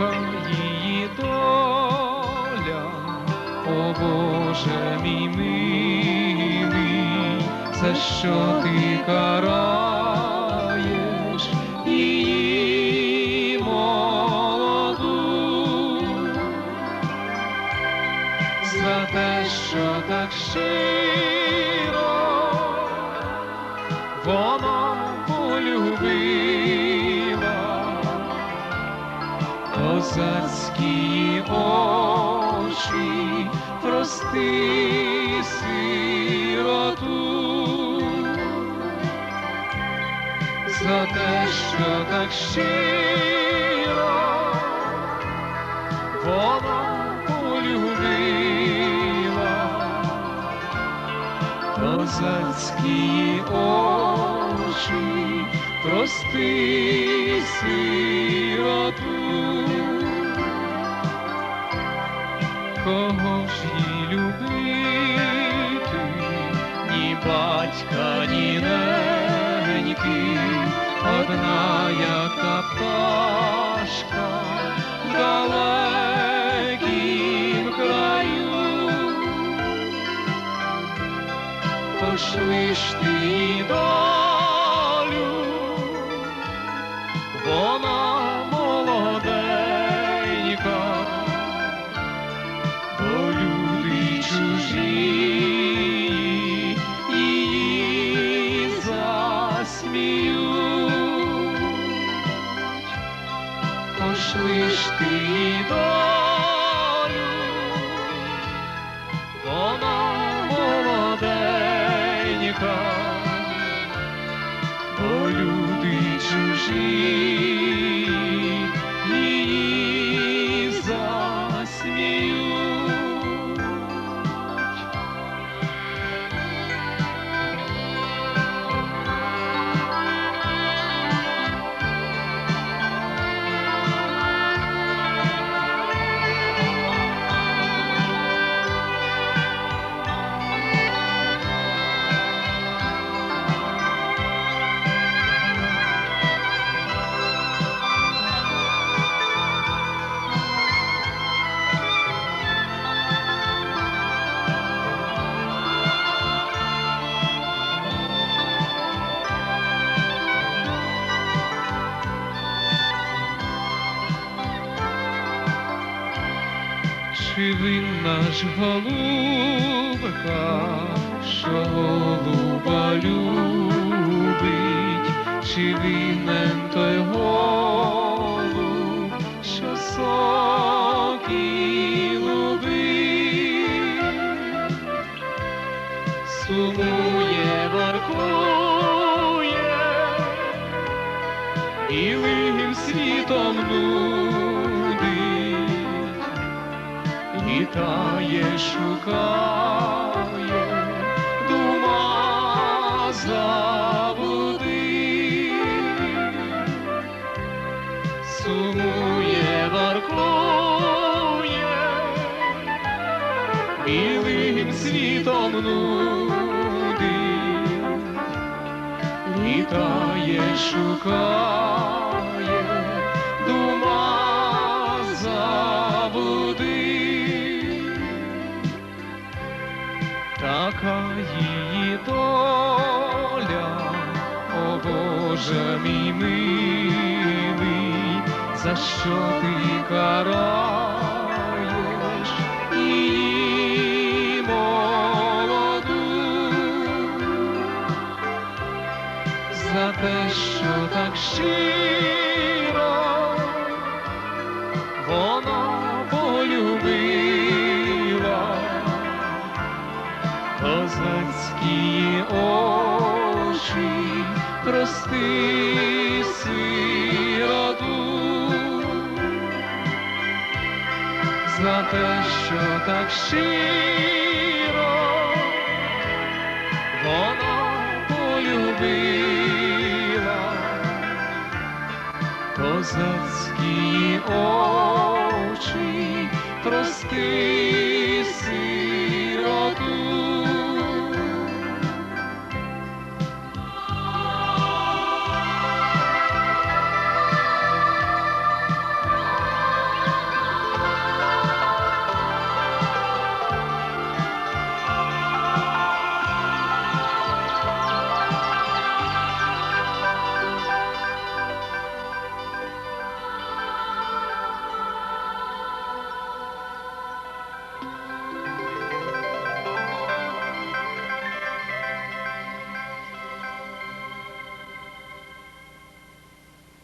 її доля, о Боже мій милий, за що ти караєш її молоду, за те, що так щиро вона козацькі очі, прости сироту, за те, що так щиро вона полюбила козацькі очі, прости сироту. Кого ж їй любити, ні батька, ні неньки, одна яка пташка далекім краю. Пошли ж ти їй Пошли ж ти Чи винна ж голубка, що голуба любить, чи винен той голуб, що соки любить, сумує, воркує, білим світом нудить. Літає, шукає, дума забуди, сумує, воркує, білим світом нудить, літає, шукає, її доля, о Боже мій милий, за що ти караєш її молоду, за те, що так щиро вона козацькі очі, прости сироту, за те, що так щиро вона полюбила. Козацькі очі, прости